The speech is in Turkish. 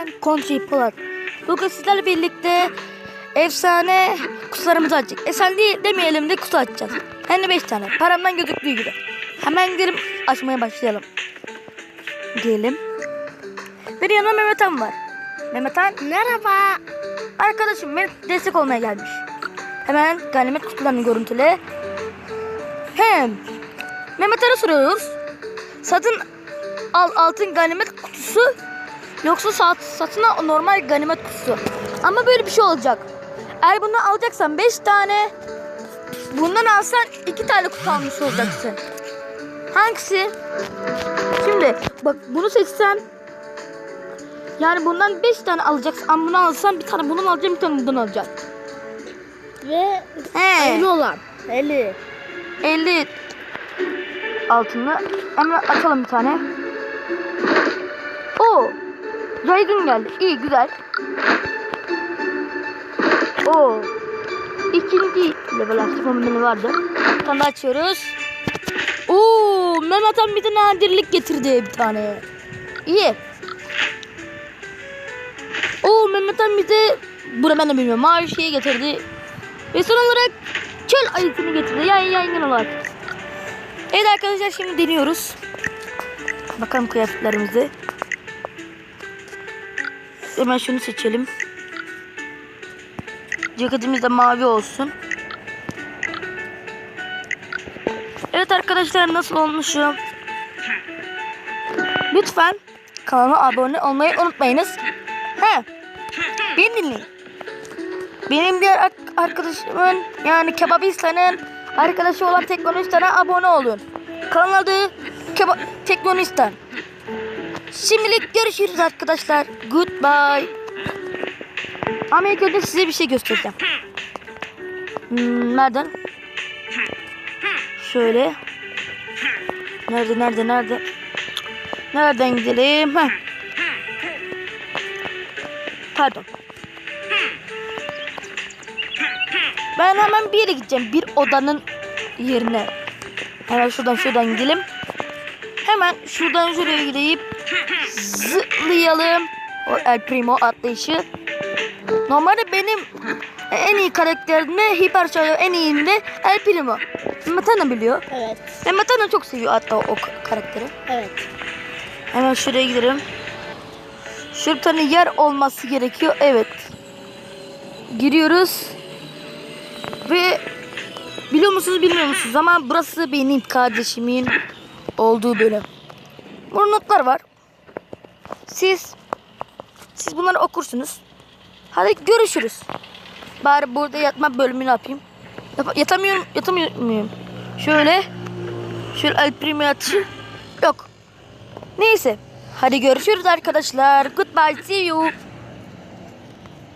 ben Konçi Polat. Bugün sizlerle birlikte efsane kutularımızı açacak. Efsane değil demeyelim de kutu açacağız. Hem de 5 tane. Paramdan gözüktüğü gibi. Hemen gidelim açmaya başlayalım. Diyelim. Bir yanımda Mehmet Han var. Mehmet Han Merhaba. arkadaşım benim destek olmaya gelmiş. Hemen ganimet kutularını görüntüle. Hem Mehmet Han'a soruyoruz. Satın al altın ganimet kutusu yoksa sat, satın al normal ganimet kutusu. Ama böyle bir şey olacak. Eğer bunu alacaksan 5 tane bundan alsan 2 tane kutu almış olacaksın. Hangisi? Şimdi bak bunu seçsem yani bundan 5 tane alacaksın ama bunu alsan bir tane bundan alacağım bir tane bundan alacağım. Ve He. 50 olan. 50. 50 altınlı. Hemen açalım bir tane. Yaygın geldi. İyi güzel. Oo. İkinci level açtık. Onun vardı. Daha açıyoruz. Oo. Mehmet Han bir de nadirlik getirdi bir tane. İyi. Oo Mehmet Han bir de bunu ben de bilmiyorum. Mavi şeyi getirdi. Ve son olarak çöl ayısını getirdi. Yan yangın olarak. Evet arkadaşlar şimdi deniyoruz. Bakalım kıyafetlerimizi. Hemen şunu seçelim. Ceketimiz de mavi olsun. Evet arkadaşlar nasıl olmuşum? Lütfen kanala abone olmayı unutmayınız. He. Beni dinleyin. Benim diğer ar- arkadaşımın yani Kebabistan'ın arkadaşı olan Teknonistan'a abone olun. Kanal adı Keba Teknonistan. Şimdilik görüşürüz arkadaşlar. Goodbye. İlk önce size bir şey göstereceğim. Hmm, nereden? Şöyle. Nerede nerede nerede? Nereden gidelim? Heh. Pardon. Ben hemen bir yere gideceğim. Bir odanın yerine. Hemen şuradan şuradan gidelim. Hemen şuradan şuraya gidip zıplayalım. O El Primo atlayışı. Normalde benim en iyi karakterimde Hiper Shadow en iyiyim de El Primo. Da biliyor. Evet. Mehmet Han da çok seviyor hatta o karakteri. Evet. Hemen şuraya gidelim. Şurada bir tane yer olması gerekiyor. Evet. Giriyoruz. Ve biliyor musunuz bilmiyor musunuz ama burası benim kardeşimin olduğu bölüm. Burada notlar var. Siz siz bunları okursunuz. Hadi görüşürüz. Bari burada yatma bölümünü yapayım. Yap- yatamıyorum, yatamıyorum. Şöyle. Şöyle el primo yatışı. Yok. Neyse. Hadi görüşürüz arkadaşlar. Goodbye. See you.